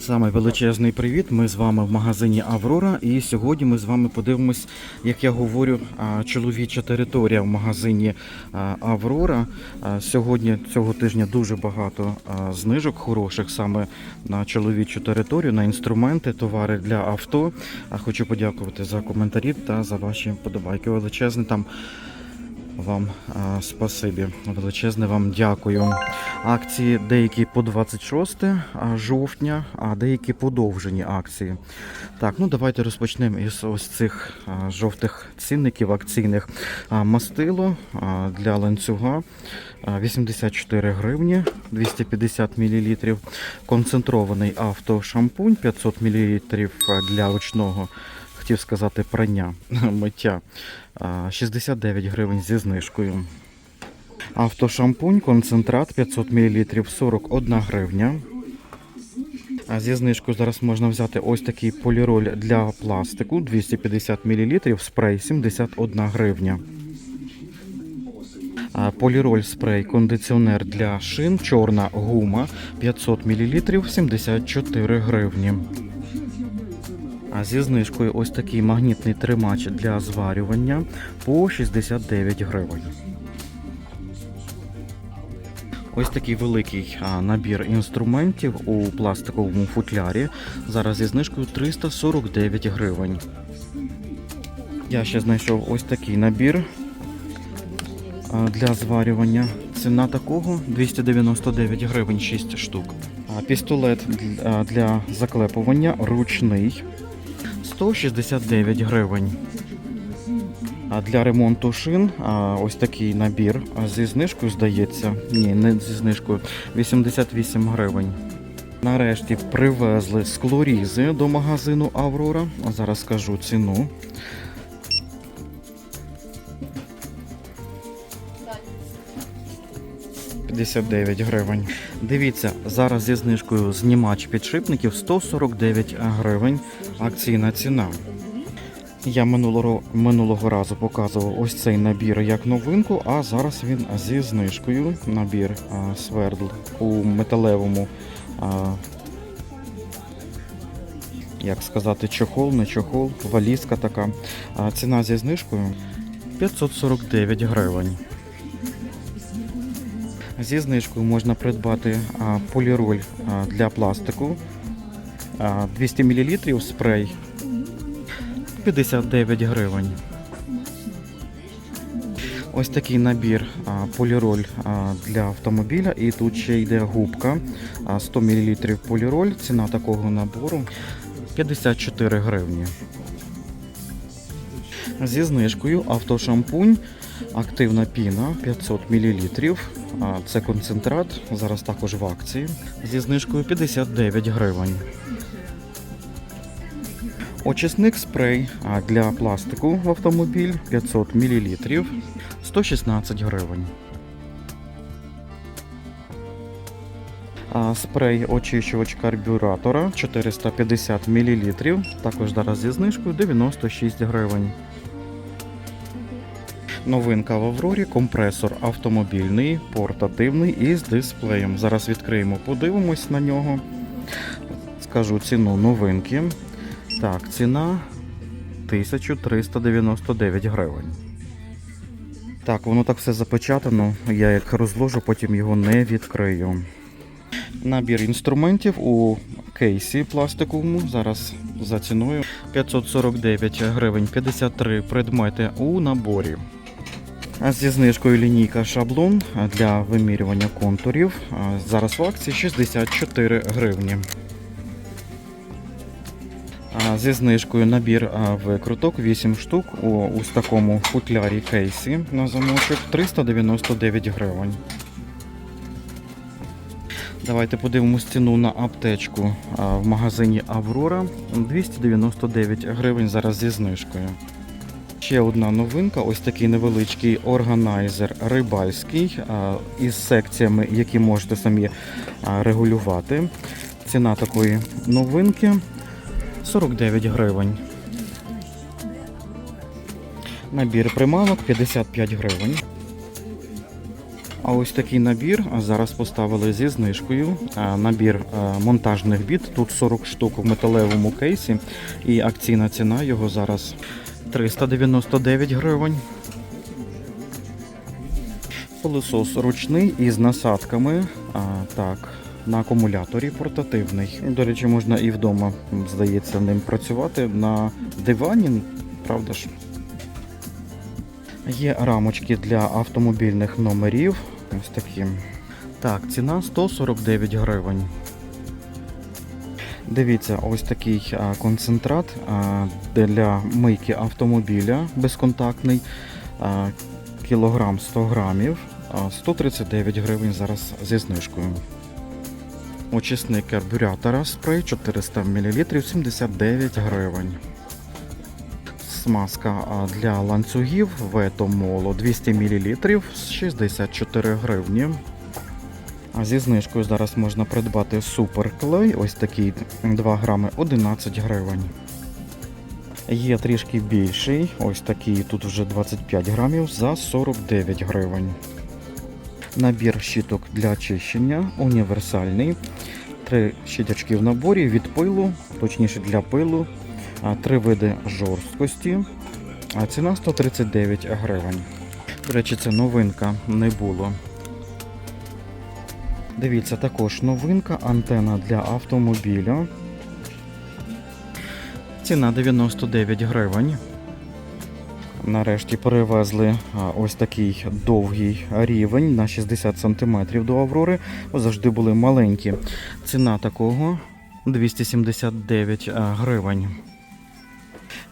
Саме величезний привіт. Ми з вами в магазині Аврора. І сьогодні ми з вами подивимось, як я говорю, чоловіча територія в магазині Аврора. Сьогодні цього тижня дуже багато знижок хороших саме на чоловічу територію, на інструменти, товари для авто. Хочу подякувати за коментарі та за ваші подобайки. Величезне там. Вам а, спасибі, величезне вам дякую. Акції деякі по 26 жовтня, а деякі подовжені акції. Так, ну давайте розпочнемо із ось цих а, жовтих цінників акційних. А, мастило а, для ланцюга 84 гривні 250 мл. Концентрований автошампунь 500 мл для ручного хотів сказати прання миття. А, 69 гривень зі знижкою. Автошампунь, концентрат 500 мл 41 гривня. А зі знижкою зараз можна взяти ось такий поліроль для пластику 250 мл, спрей 71 гривня. Поліроль спрей кондиціонер для шин, чорна гума 500 мл 74 гривні. А зі знижкою ось такий магнітний тримач для зварювання по 69 гривень. Ось такий великий набір інструментів у пластиковому футлярі. Зараз зі знижкою 349 гривень. Я ще знайшов ось такий набір для зварювання. Ціна такого 299 гривень 6 штук. Пістолет для- заклепування ручний 169 гривень. А для ремонту шин ось такий набір зі знижкою здається. Ні, не зі знижкою 88 гривень. Нарешті привезли склорізи до магазину Аврора. Зараз скажу ціну. – 59 гривень. Дивіться, зараз зі знижкою знімач підшипників 149 гривень. Акційна ціна. Я минулого, минулого разу показував ось цей набір як новинку, а зараз він зі знижкою. Набір а, свердл у металевому, а, як сказати, чохол, не чохол, валізка така. А, ціна зі знижкою 549 гривень. Зі знижкою можна придбати поліроль для пластику. 200 мл спрей 59 гривень. Ось такий набір поліроль для автомобіля. І тут ще йде губка 100 мл поліроль. Ціна такого набору 54 гривні. Зі знижкою автошампунь, активна піна 500 мл. Це концентрат, зараз також в акції. Зі знижкою 59 гривень. Очисник спрей для пластику в автомобіль 500 мл 116 гривень. Спрей очищувач карбюратора 450 мл. Також зараз зі знижкою 96 гривень. Новинка в Аврорі компресор автомобільний, портативний із дисплеєм. Зараз відкриємо, подивимось на нього. Скажу ціну новинки. Так, ціна 1399 гривень. Так, воно так все запечатано. Я як розложу, потім його не відкрию. Набір інструментів у кейсі пластиковому. Зараз за ціною 549 гривень 53 предмети у наборі. Зі знижкою лінійка шаблон для вимірювання контурів. Зараз в акції 64 гривні. Зі знижкою набір викруток 8 штук у такому футлярі кейсі на замочок 399 гривень. Давайте подивимось ціну на аптечку в магазині Аврора 299 гривень зараз зі знижкою. Ще одна новинка, ось такий невеличкий органайзер рибальський із секціями, які можете самі регулювати. Ціна такої новинки 49 гривень. Набір приманок 55 гривень. А ось такий набір зараз поставили зі знижкою. Набір монтажних біт. Тут 40 штук в металевому кейсі. І акційна ціна його зараз 399 гривень. Пилосос ручний із насадками. А, так, на акумуляторі портативний. До речі, можна і вдома, здається, ним працювати на дивані, правда ж? Є рамочки для автомобільних номерів. Ось такі. Так, ціна 149 гривень. Дивіться, ось такий концентрат для мийки автомобіля безконтактний. Кілограм 100 грамів. 139 гривень зараз зі знижкою. Очисник карбюратора спрей 400 мл 79 гривень. Смазка для ланцюгів Ветомоло 200 мл 64 гривні. Зі знижкою зараз можна придбати суперклей, ось такий 2 грами 11 гривень. Є трішки більший, ось такий тут вже 25 грамів за 49 гривень. Набір щіток для очищення універсальний. Три щіточки в наборі від пилу, точніше для пилу, три види жорсткості. Ціна 139 гривень. До речі, це новинка не було. Дивіться, також новинка, антена для автомобіля. Ціна 99 гривень. Нарешті перевезли ось такий довгий рівень на 60 см до Аврори. Завжди були маленькі. Ціна такого 279 гривень.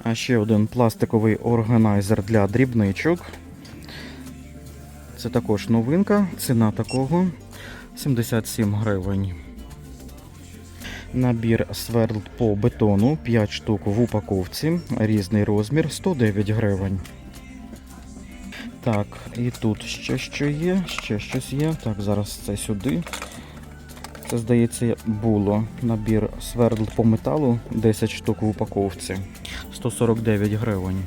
А ще один пластиковий органайзер для дрібничок. Це також новинка. Ціна такого 77 гривень. Набір сверд по бетону 5 штук в упаковці, різний розмір 109 гривень. Так, і тут ще що є, ще щось є. Так, зараз це сюди. Це, здається, було набір свердл по металу 10 штук в упаковці 149 гривень.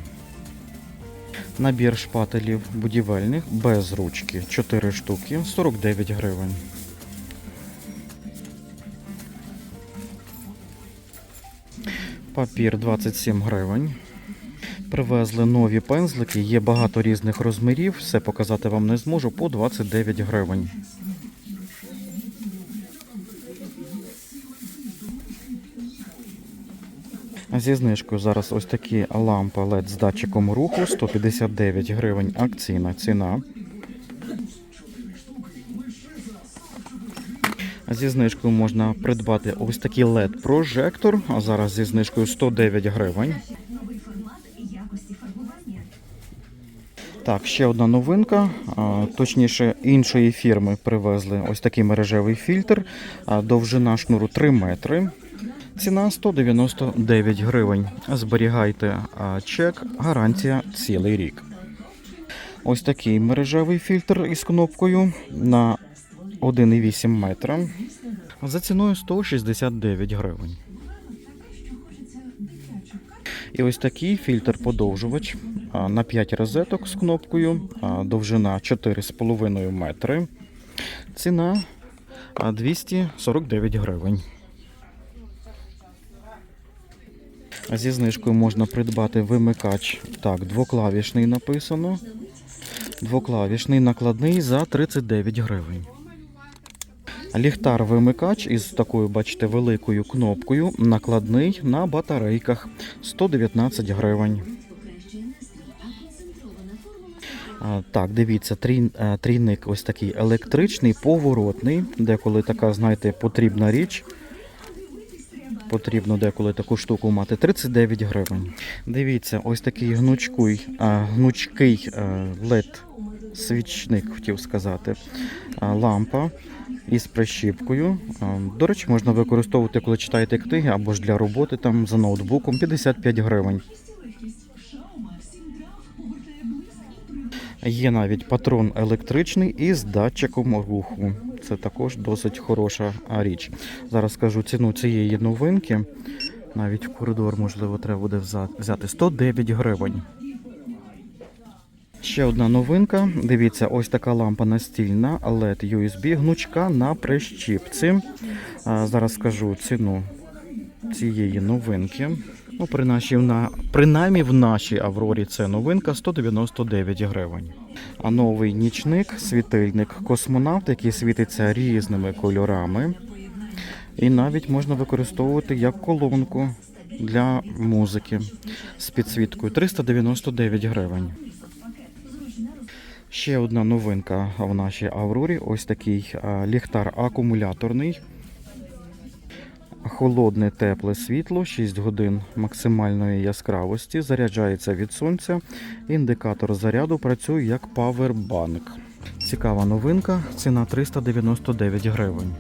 Набір шпателів будівельних без ручки 4 штуки 49 гривень. Папір 27 гривень. Привезли нові пензлики, є багато різних розмірів, все показати вам не зможу по 29 гривень. Зі знижкою зараз ось такі лампа LED з датчиком руху 159 гривень акційна ціна. Зі знижкою можна придбати ось такий LED прожектор, а зараз зі знижкою 109 гривень. Так, ще одна новинка, точніше іншої фірми привезли ось такий мережевий фільтр, довжина шнуру 3 метри. Ціна 199 гривень. Зберігайте чек, гарантія цілий рік. Ось такий мережевий фільтр із кнопкою на 1,8 метра. За ціною 169 гривень. І ось такий фільтр-подовжувач на 5 розеток з кнопкою, довжина 4,5 метри. Ціна 249 гривень. Зі знижкою можна придбати вимикач. Так, двоклавішний написано. Двоклавішний накладний за 39 гривень. Ліхтар-вимикач із такою, бачите, великою кнопкою, накладний на батарейках 119 гривень. Так, дивіться, е, трійник ось такий електричний, поворотний, деколи така, знаєте, потрібна річ. Потрібно деколи таку штуку мати 39 гривень. Дивіться, ось такий гнучкий, гнучкий LED свічник, хотів сказати. Лампа із прищіпкою. До речі, можна використовувати, коли читаєте книги або ж для роботи там за ноутбуком 55 гривень. Є навіть патрон електричний із датчиком руху. Це також досить хороша річ. Зараз скажу ціну цієї новинки. Навіть в коридор, можливо, треба буде взяти 109 гривень. Ще одна новинка. Дивіться, ось така лампа настільна LED USB гнучка на прищіпці. Зараз скажу ціну цієї новинки. Ну, при на, принаймні в нашій Аврорі це новинка 199 гривень. А новий нічник, світильник космонавт, який світиться різними кольорами. І навіть можна використовувати як колонку для музики з підсвіткою 399 гривень. Ще одна новинка в нашій Аврорі. Ось такий ліхтар акумуляторний. Холодне тепле світло, 6 годин максимальної яскравості, заряджається від сонця. Індикатор заряду працює як павербанк. Цікава новинка, ціна 399 гривень.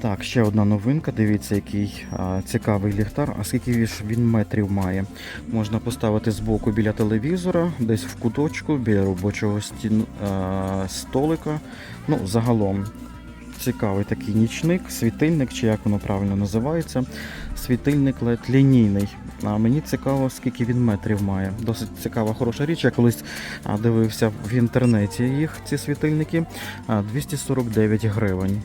Так, ще одна новинка. Дивіться, який а, цікавий ліхтар. А скільки ж він метрів має? Можна поставити збоку біля телевізора, десь в куточку, біля робочого стін, а, столика. Ну, загалом цікавий такий нічник, світильник, чи як воно правильно називається. Світильник LED лінійний. А мені цікаво, скільки він метрів має. Досить цікава, хороша річ. Я колись дивився в інтернеті їх, ці світильники. 249 гривень.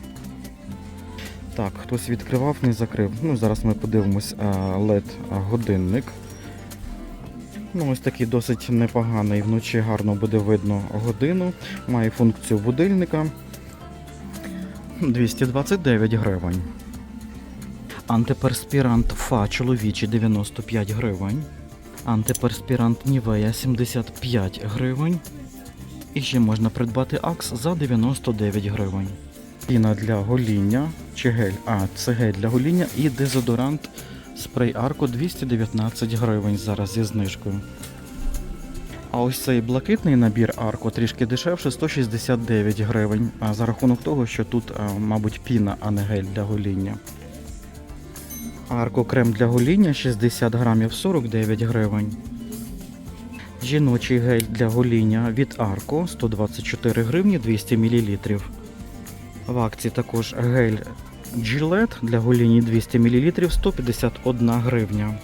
Так, хтось відкривав, не закрив. Ну, зараз ми подивимось LED годинник. Ну, ось такий досить непоганий. Вночі гарно буде видно годину. Має функцію будильника. 229 гривень. Антиперспірант Фа чоловічий 95 гривень. Антиперспірант Нівея 75 гривень. І ще можна придбати Акс за 99 гривень. Піна для гоління чи гель. А, це гель для гоління і дезодорант спрей Арко 219 гривень зараз зі знижкою. А ось цей блакитний набір Арко трішки дешевше 169 гривень. За рахунок того, що тут, мабуть, піна, а не гель для гоління. Арко крем для гоління 60 грамів 49 гривень. Жіночий гель для гоління від Арко 124 гривні 200 мл. В акції також гель Gillette для гоління 200 мл 151 гривня.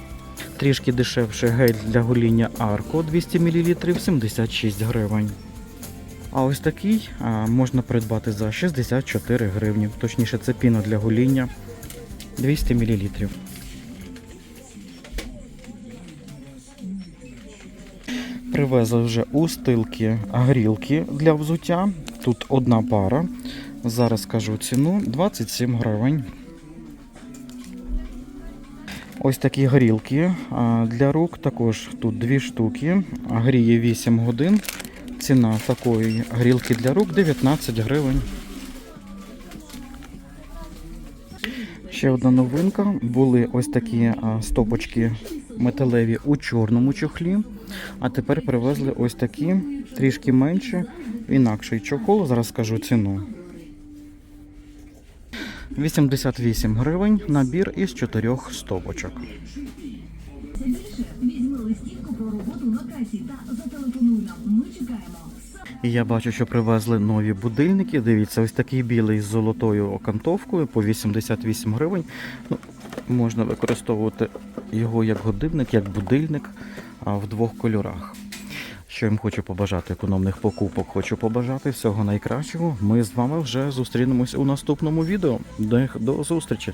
Трішки дешевше гель для гоління Арко 200 мл 76 гривень. А ось такий можна придбати за 64 гривні. Точніше, це піна для гоління 200 мл. Привезли вже устилки грілки для взуття. Тут одна пара. Зараз скажу ціну 27 гривень. Ось такі грілки для рук. Також тут дві штуки. Гріє 8 годин. Ціна такої грілки для рук 19 гривень. Ще одна новинка. Були ось такі стопочки металеві у чорному чохлі. А тепер привезли ось такі, трішки менше, інакший чохол. Зараз скажу ціну. 88 гривень набір із чотирьох чекаємо. І я бачу, що привезли нові будильники. Дивіться, ось такий білий з золотою окантовкою по 88 гривень. Ну, можна використовувати його як годинник, як будильник а, в двох кольорах. Що їм хочу побажати економних покупок, хочу побажати всього найкращого. Ми з вами вже зустрінемось у наступному відео. До, зустрічі!